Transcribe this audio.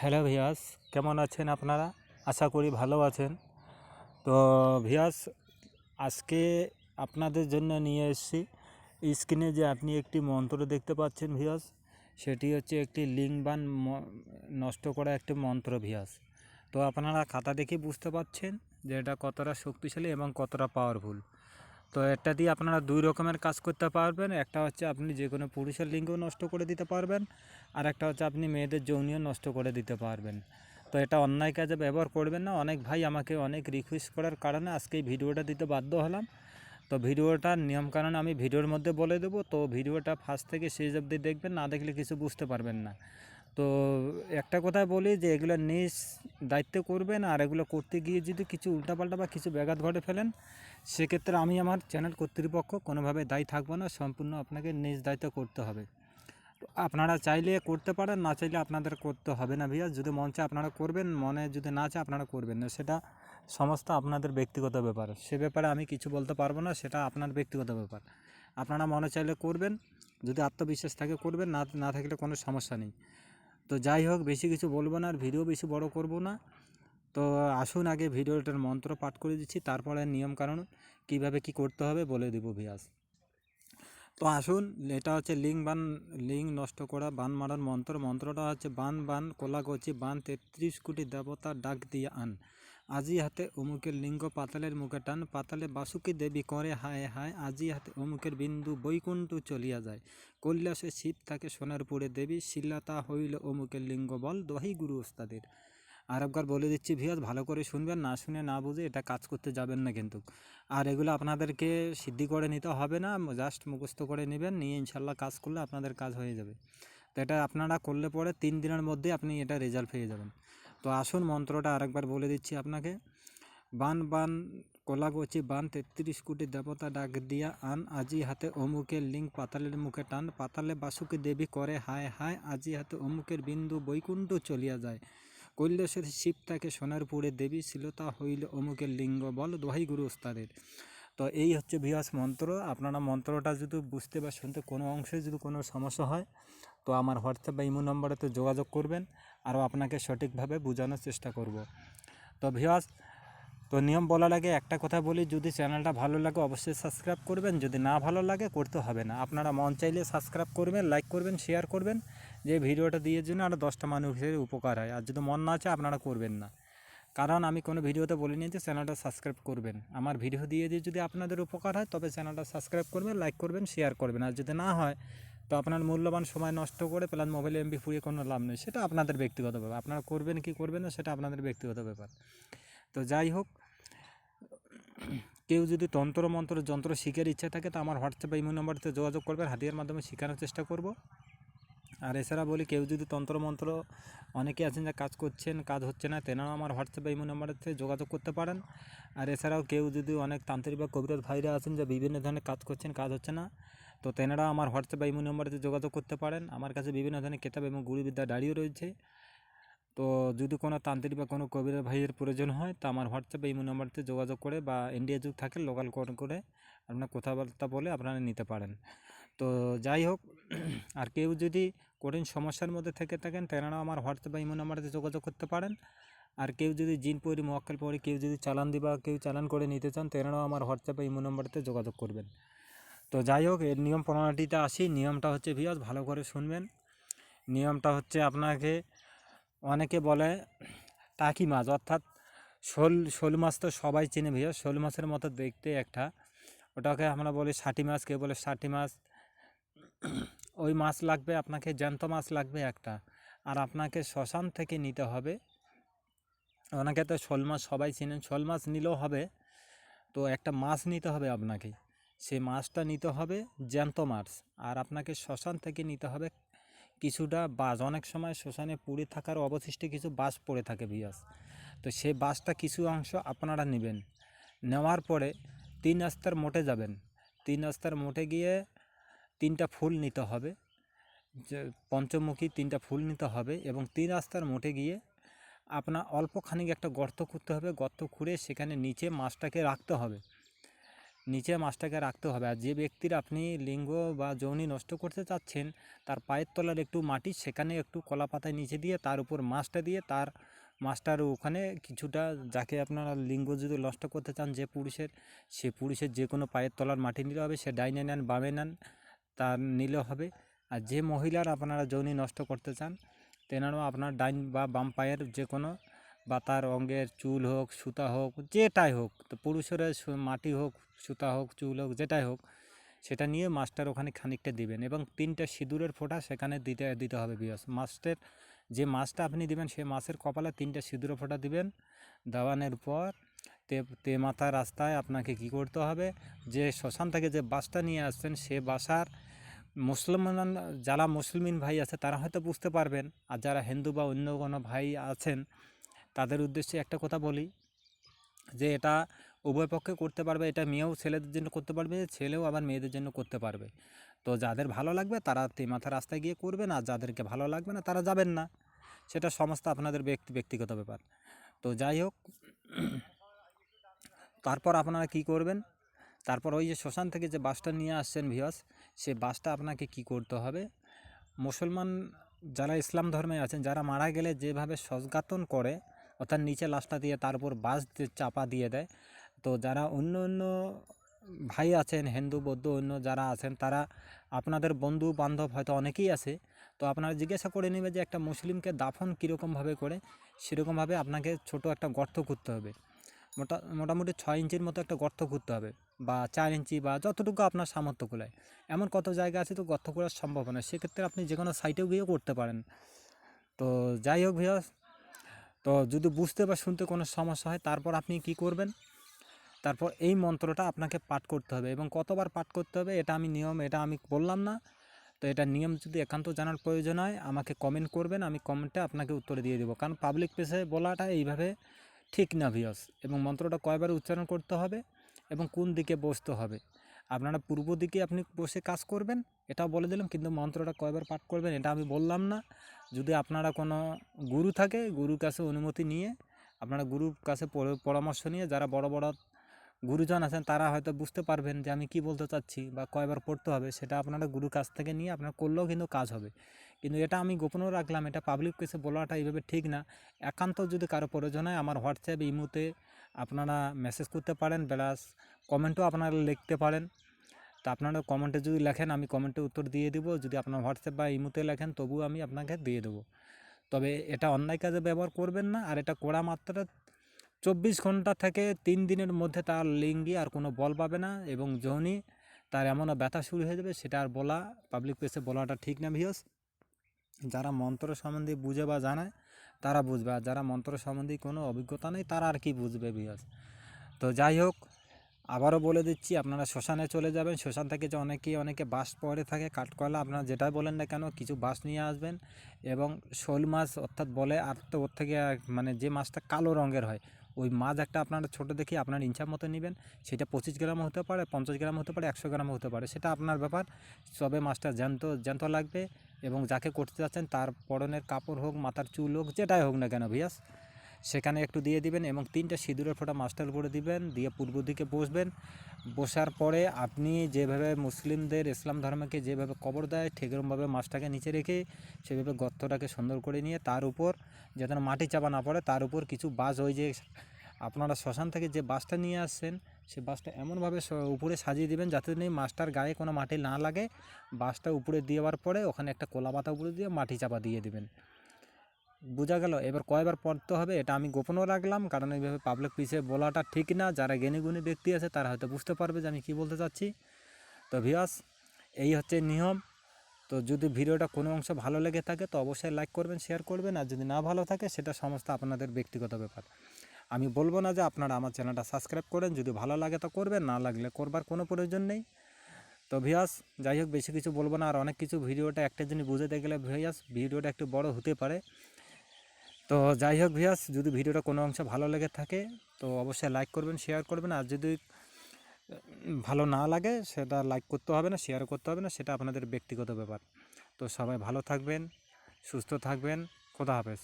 Hello ভিয়াস, কেমন আছেন আপনারা? আশা করি ভালো আছেন। তো ভিয়াস, আজকে আপনাদের জন্য নিয়ে এসেছি। স্ক্রিনে যে আপনি একটি মন্ত্র দেখতে পাচ্ছেন ভিয়াস, সেটি হচ্ছে একটি লিঙ্কবান ম- নষ্ট করা একটি মন্ত্র ভিয়াস। তো আপনারা খাতা দেখে বুঝতে পাচ্ছেন যে এটা কতটা শক্তিশালী এবং কতটা পাওয়ারফুল তো এটা দিয়ে আপনারা দুই রকমের কাজ করতে পারবেন। একটা হচ্ছে আপনি যে কোনো পুরুষের লিঙ্গও নষ্ট করে দিতে পারবেন আর একটা হচ্ছে আপনি মেয়েদের যৌনিও নষ্ট করে দিতে পারবেন। তো এটা অন্যায় কাজে ব্যবহার করবেন না। অনেক ভাই আমাকে অনেক রিকোয়েস্ট করার কারণে আজকে এই ভিডিওটা দিতে বাধ্য হলাম। তো ভিডিওটার নিয়মকানুন আমি ভিডিওর মধ্যে বলে দেবো। তো ভিডিওটা ফার্স্ট থেকে শেষ অবধি দেখবেন, না দেখলে কিছু বুঝতে পারবেন না। তো একটা কথা বলি যে এগুলো নিজ দায়িত্ব করবেন আর এগুলো করতে গিয়ে যদি কিছু উল্টাপাল্টা বা কিছু ব্যাঘাত ঘটে ফেলেন, সেক্ষেত্রে আমি আমার চ্যানেল কর্তৃপক্ষ কোনোভাবে দায়ী থাকব না, সম্পূর্ণ আপনাকে নিজ দায়িত্ব করতে হবে। আপনারা চাইলে করতে পারেন, না চাইলে আপনাদের করতে হবে না ভাইয়া। যদি মন চায় আপনারা করবেন, মনে যদি না চায় আপনারা করবেন না। সেটা সমস্ত আপনাদের ব্যক্তিগত ব্যাপার। সে ব্যাপারে আমি কিছু বলতে পারব না, সেটা আপনার ব্যক্তিগত ব্যাপার। আপনারা মনে চাইলে করবেন, যদি আত্মবিশ্বাস থাকে করবেন, না না থাকলে কোনো সমস্যা নেই। তো যাই হোক, বেশি কিছু বলব না আর ভিডিও বেশি বড় করব না। তো আসুন, আগে ভিডিওটার মন্ত্র পাঠ করে দিচ্ছি, তারপরে নিয়মকানুন কীভাবে কি করতে হবে বলে দেবো ভিয়াস। তো আসুন, এটা হচ্ছে লিঙ্ক বান, লিং নষ্ট করা, বান মারার মন্ত্র। মন্ত্রটা হচ্ছে বান বান কোলাগচি বান, তেত্রিশ কোটি দেবতা ডাক দিয়ে আন। আজি হাতে অমুকের লিঙ্গ পাতালের মুখে টান, পাতালে বাসুকি দেবী করে হায় হায়, আজি হাতে অমুকের বিন্দু বৈকুণ্ঠ চলিয়া যায়। কৈলাসে শিব থাকে সোনারপুরে দেবী শিলাতা হইল অমুকের লিঙ্গ বল দহি গুরু ওস্তাদের। আর একবার বলে দিচ্ছি ভিয়াস ভালো করে শুনবেন, না শুনে না বুঝে এটা কাজ করতে যাবেন না কিন্তু। আর এগুলো আপনাদেরকে সিদ্ধি করে নিতে হবে না, জাস্ট মুখস্থ করে নেবেন, নিয়ে ইনশাল্লাহ কাজ করলে আপনাদের কাজ হয়ে যাবে। তো এটা আপনারা করলে পরে তিন দিনের মধ্যে আপনি এটা রেজাল্ট পেয়ে যাবেন। তো আসুন মন্ত্রটা আরেকবার বলে দিচ্ছি আপনাকে। বান বান কোলাগচি বান তেত্রিশ কোটি দেবতা ডাক দিয়া আন আজি হাতে অমুকের লিঙ্ক পাতালের মুখে টান, পাতালে বাসুকে দেবী করে হায় হায়, আজি হাতে অমুকের বিন্দু বৈকুণ্ঠ চলিয়া যায়। কৈলাসের শিব তাকে সোনারপুরে দেবী, শিলতা হইল অমুকের লিঙ্গ বল দোহাই গুরু ওস্তাদের। তো এই হচ্ছে ভিয়াস মন্ত্র। আপনারা মন্ত্রটা যদি বুঝতে বা শুনতে কোনো অংশে যদি কোনো সমস্যা হয়, তো আমার হোয়াটসঅ্যাপ বা ইমো নম্বরেতে যোগাযোগ করবেন, আরও আপনাকে সঠিকভাবে বোঝানোর চেষ্টা করব। তো ভিয়াস তো নিয়ম বলা লাগে একটা কথা বলি, যদি চ্যানেলটা ভালো লাগে অবশ্যই সাবস্ক্রাইব করবেন, যদি না ভালো লাগে করতে হবে না। আপনারা মন চাইলে সাবস্ক্রাইব করবেন লাইক করবেন শেয়ার করবেন, যে ভিডিওটা দিয়ে জন্য আরও দশটা মানুষের উপকার হয়। আর যদি মন না চায় আপনারা করবেন না। কারণ আমি কোনো ভিডিওতে বলিনি যে চ্যানেলটা সাবস্ক্রাইব করবেন। আমার ভিডিও দিয়ে দিয়ে যদি আপনাদের উপকার হয়, তবে চ্যানেলটা সাবস্ক্রাইব করবেন, লাইক করবেন, শেয়ার করবেন। আর যদি না হয়, তো আপনার মূল্যবান সময় নষ্ট করে প্লাস মোবাইল এমবি ফুরিয়ে কোনো লাভ নেই। সেটা আপনাদের ব্যক্তিগত ব্যাপার। আপনারা করবেন কি করবেন না, সেটা আপনাদের ব্যক্তিগত ব্যাপার। তো যাই হোক, কেউ যদি তন্ত্র মন্ত্র যন্ত্র শিখার ইচ্ছা থাকে, তো আমার হোয়াটসঅ্যাপ ইমো নম্বরতে যোগাযোগ করবেন। হাতিয়ার মাধ্যমে শেখানোর চেষ্টা করব। আর এছাড়া বলি, কেউ যদি তন্ত্রমন্ত্র অনেকে আছেন যা কাজ করছেন, কাজ হচ্ছে না তেনারাও আমার হোয়াটসঅ্যাপ ইমো নম্বরেতে যোগাযোগ করতে পারেন। আর এছাড়াও কেউ যদি অনেক তান্ত্রিক বা কবিরাজ ভাইরা আছেন যে বিভিন্ন ধরনের কাজ করছেন, কাজ হচ্ছে না, তো তেনারা আমার হোয়াটসঅ্যাপ ইমো নম্বরেতে যোগাযোগ করতে পারেন। আমার কাছে বিভিন্ন ধরনের কেতাব এবং গুরুবিদ্যা ডায়েরিও রয়েছে। তো যদি কোনো তান্ত্রিক বা কোনো কবিরাজ ভাইয়ের প্রয়োজন হয়, তো আমার হোয়াটসঅ্যাপ ইমো নম্বরতে যোগাযোগ করে বা ইন্ডিয়া যুগ থাকে লোকাল কোড করে আপনার কথাবার্তা বলে আপনারা নিতে পারেন। তো যাই হোক, আর কেউ যদি কঠিন সমস্যার মধ্যে থেকে থাকেন তেনারাও আমার হোয়াটসঅ্যাপ বা ইমো নম্বরতে যোগাযোগ করতে পারেন। আর কেউ যদি জিন পরি মোয়াক্কেল পরি, কেউ যদি চালান দিবা কেউ চালান করে নিতে চান, তেনারাও আমার হোয়াটসঅ্যাপ বা ইমো নম্বরতে যোগাযোগ করবেন। তো যাই হোক, এর নিয়ম প্রণালীতে আসি। নিয়মটা হচ্ছে ভিয়াস ভালো করে শুনবেন। নিয়মটা হচ্ছে আপনাকে অনেকে বলে, টাকি মাছ, অর্থাৎ শোল শোল মাছ তো সবাই চেনে ভিয়া শোল মাছের মতো দেখতে একটা। ওটাকে আমরা বলি ষাটি মাছ, কেউ বলে ষাটি মাছ। ওই মাছ লাগবে, আপনাকে জ্যান্ত মাছ লাগবে একটা। আর আপনাকে শ্মশান থেকে নিতে হবে। ওনাকে তো শোল মাছ, সবাই চেনেন শোল মাছ নিলেও হবে। তো একটা মাছ নিতে হবে আপনাকে। সেই মাছটা নিতে হবে জ্যান্ত মাছ। আর আপনাকে শ্মশান থেকে নিতে হবে কিছুটা বাস অনেক সময় শ্মশানে পুড়ে থাকার অবশিষ্টে কিছু বাস পড়ে থাকে বিয়াস তো সেই বাসটা কিছু অংশ আপনারা নেবেন। নেওয়ার পরে তিন আস্তার মোটে যাবেন। তিন আস্তার মোটে গিয়ে তিনটা ফুল নিতে হবে। যে পঞ্চমুখী তিনটা ফুল নিতে হবে এবং তিন রাস্তার মোটে গিয়ে আপনার অল্প খানিক একটা গর্ত করতে হবে। গর্ত খুঁড়ে সেখানে নিচে মাছটাকে রাখতে হবে। নিচে মাছটাকে রাখতে হবে। আর যে ব্যক্তির আপনি লিঙ্গ বা যৌনি নষ্ট করতে চাচ্ছেন, তার পায়ের তলার একটু মাটি, সেখানে একটু কলা পাতায় নিচে দিয়ে তার উপর মাছটা দিয়ে তার মাছটার ওখানে কিছুটা যাকে আপনারা লিঙ্গ যদি নষ্ট করতে চান, যে পুরুষের, সে পুরুষের যে কোনো পায়ের তলার মাটি নিতে হবে। সে ডাইনে নেন, বামে নেন তার নিলে হবে। আর যে মহিলার আপনারা যৌনি নষ্ট করতে চান, তেনারও আপনার ডাইন বা বাম পায়ের যে কোনো বা তার অঙ্গের চুল হোক, সুতা হোক, যেটাই হোক, তো পুরুষের মাটি হোক, সুতা হোক, চুল হোক, যেটাই হোক, সেটা নিয়ে মাছটার ওখানে খানিকটা দিবেন এবং তিনটা সিঁদুরের ফোঁটা সেখানে দিতে দিতে হবে বিয়স মাছটার যে মাছটা আপনি দিবেন সেই মাছের কপালে তিনটা সিঁদুরের ফোঁটা দিবেন। দেওয়ানোর পর তে তে মাথা রাস্তায় আপনাকে কি করতে হবে? যে শ্মশান থেকে যে বাসটা নিয়ে আসছেন, সে বাসার মুসলমান, যারা মুসলমিন ভাই আছে, তারা হয়তো বুঝতে পারবেন, আর যারা হিন্দু বা অন্য কোনো ভাই আছেন, তাদের উদ্দেশ্যে একটা কথা বলি, যে এটা উভয় পক্ষে করতে পারবে, এটা মেয়েও ছেলেদের জন্য করতে পারবে, ছেলেও আবার মেয়েদের জন্য করতে পারবে। তো যাদের ভালো লাগবে, তারা তেমাথা রাস্তায় গিয়ে করবেন আর যাদেরকে ভালো লাগবে না, তারা যাবেন না। সেটা সমস্ত আপনাদের ব্যক্তি, ব্যক্তিগত ব্যাপার। তো যাই হোক, তারপর আপনারা কি করবেন? তারপর ওই যে শ্মশান থেকে যে বাসটা নিয়ে আসছেন ভিওস সে বাসটা আপনাকে কি করতে হবে? মুসলমান যারা ইসলাম ধর্মে আছেন, যারা মারা গেলে যেভাবে সজগাতন করে, অর্থাৎ নিচে লাশটা দিয়ে তার উপর বাস চাপা দিয়ে দেয়, তো যারা অন্য অন্য ভাই আছেন, হিন্দু, বৌদ্ধ, অন্য যারা আছেন, তারা আপনাদের বন্ধু, বান্ধব হয়তো অনেকেই আছে, তো আপনারা জিজ্ঞাসা করে নেবে যে একটা মুসলিমকে দাফন কীরকমভাবে করে, সেরকমভাবে আপনাকে ছোট একটা গর্ত করতে হবে। মোটা, মোটামুটি ছয় ইঞ্চির মতো একটা গর্ত করতে হবে বা চার ইঞ্চি বা যতটুকু আপনার সামর্থ্য কুলায়। এমন কত জায়গা আছে তো গর্ত করার সম্ভব না সেক্ষেত্রে আপনি যে কোনো সাইটেও গিয়েও করতে পারেন। তো যাই হোক ভিয়া তো যদি বুঝতে বা শুনতে কোনো সমস্যা হয়, তারপর আপনি কি করবেন? তারপর এই মন্ত্রটা আপনাকে পাঠ করতে হবে এবং কতবার পাঠ করতে হবে এটা আমি নিয়ম, এটা আমি বললাম না। তো এটা নিয়ম যদি একান্ত জানার প্রয়োজন হয়, আমাকে কমেন্ট করবেন, আমি কমেন্টে আপনাকে উত্তর দিয়ে দেবো। কারণ পাবলিক প্লেসে বলাটা এইভাবে ঠিক না ভিয়স এবং মন্ত্রটা কয়বার উচ্চারণ করতে হবে এবং কোন দিকে বসতে হবে। আপনারা পূর্ব দিকে আপনি বসে কাজ করবেন, এটাও বলে দিলাম, কিন্তু মন্ত্রটা কয়বার পাঠ করবেন এটা আমি বললাম না। যদি আপনারা কোনো গুরু থাকে, গুরুর কাছে অনুমতি নিয়ে, আপনারা গুরুর কাছে পরামর্শ নিয়ে, যারা বড় বড় গুরুজন আছেন, তারা হয়তো বুঝতে পারবেন যে আমি কি বলতে চাচ্ছি বা কয়বার পড়তে হবে, সেটা আপনারা গুরুর কাছ থেকে নিয়ে আপনার করলেও কিন্তু কাজ হবে। কিন্তু এটা আমি গোপনও রাখলাম, এটা পাবলিক প্লেসে বলাটা এইভাবে ঠিক না। একান্ত যদি কারও প্রয়োজন হয়, আমার হোয়াটসঅ্যাপ ইমুতে আপনারা মেসেজ করতে পারেন, প্লাস কমেন্টও আপনারা লিখতে পারেন। তা আপনারা কমেন্টে যদি লেখেন, আমি কমেন্টে উত্তর দিয়ে দেবো। যদি আপনার হোয়াটসঅ্যাপ বা ইমুতে লেখেন, তবুও আমি আপনাকে দিয়ে দেবো। তবে এটা অন্যায় কাজে ব্যবহার করবেন না, আর এটা করা মাত্রা চব্বিশ ঘণ্টা থেকে তিন দিনের মধ্যে তার লিঙ্গি আর কোনো বল পাবে না এবং যখনই তার এমনও ব্যথা শুরু হয়ে যাবে, সেটা আর বলা পাবলিক প্লেসে বলাটা ঠিক না ভিওস যারা মন্ত্র সম্বন্ধে বুঝে বা জানায় তারা বুঝবে। আর যারা মন্ত্র সম্বন্ধে কোনো অভিজ্ঞতা নেই, তারা আর কি বুঝবে ভিওস তো যাই হোক, আবারও বলে দিচ্ছি, আপনারা শ্মশানে চলে যাবেন। শ্মশান থেকে যে অনেকেই, অনেকে বাস পরে থাকে কাঠকয়লা আপনারা যেটাই বলেন না কেন, কিছু বাস নিয়ে আসবেন। এবং শোল মাছ অর্থাৎ বলে, আর তো ওর থেকে মানে যে মাছটা কালো রঙের হয়, ওই মাছ একটা আপনারা ছোটো দেখে আপনার ইচ্ছা মতো নেবেন। সেটা পঁচিশ গ্রাম হতে পারে, পঞ্চাশ গ্রাম হতে পারে, একশো গ্রাম হতে পারে। সেটা আপনার ব্যাপার। তবে মাছটা জ্যান্ত জ্যান্ত লাগবে। এবং যাকে করতে যাচ্ছেন তার পরনের কাপড় হোক, মাথার চুল হোক, যেটাই হোক না কেন ভিয়াস, সেখানে একটু দিয়ে দিবেন এবং তিনটা সিঁদুরের ফোঁটা মাস্টার উপরে দিবেন, দিয়ে পূর্ব দিকে বসবেন। বসার পরে আপনি যেভাবে মুসলিমদের ইসলাম ধর্মকে যেভাবে কবর দেয় ঠিকরমভাবে মাছটাকে নিচে রেখে সেভাবে গর্তটাকে সুন্দর করে নিয়ে তার উপর যাতে মাটি চাপা না পড়ে, তার উপর কিছু বাস ওই যে আপনারা শ্মশান থেকে যে বাসটা নিয়ে আসছেন সে বাসটা এমনভাবে উপরে সাজিয়ে দিবেন যাতে নেই মাছটার গায়ে কোনো মাটি না লাগে। বাসটা উপরে দেওয়ার পরে ওখানে একটা কোলা পাতা উপরে দিয়ে মাটি চাপা দিয়ে দেবেন। বোঝা গেল? এবার কয়বার পড়তে হবে এটা আমি গোপনও রাখলাম, কারণ এইভাবে পাবলিক পিছিয়ে বলাটা ঠিক না। যারা জ্ঞানী গুণী ব্যক্তি আছে, তারা হয়তো বুঝতে পারবে যে আমি কী বলতে চাচ্ছি। তো ভিয়াস এই হচ্ছে নিয়ম। তো যদি ভিডিওটা কোনো অংশ ভালো লেগে থাকে, তো অবশ্যই লাইক করবেন শেয়ার করবেন। আর যদি না ভালো থাকে, সেটা সমস্ত আপনাদের ব্যক্তিগত ব্যাপার। আমি বলব না যে আপনারা আমার চ্যানেলটা সাবস্ক্রাইব করেন, যদি ভালো লাগে তো করবেন, না লাগলে করবার কোনো প্রয়োজন নেই। তো ভিয়াস যাই হোক, বেশি কিছু বলব না, আর অনেক কিছু ভিডিওটা একটা জিনিস বুঝতে গেলে ভিয়াস ভিডিওটা একটু বড় হতে পারে। তো যাই হোক ভিয়াস যদি ভিডিওটা কোনো অংশ ভালো লেগে থাকে, তো অবশ্যই লাইক করবেন শেয়ার করবেন, আর যদি ভালো না লাগে, সেটা লাইক করতে হবে না শেয়ার করতে হবে না, সেটা আপনাদের ব্যক্তিগত ব্যাপার। তো সবাই ভালো থাকবেন, সুস্থ থাকবেন, খোদা হাফেজ।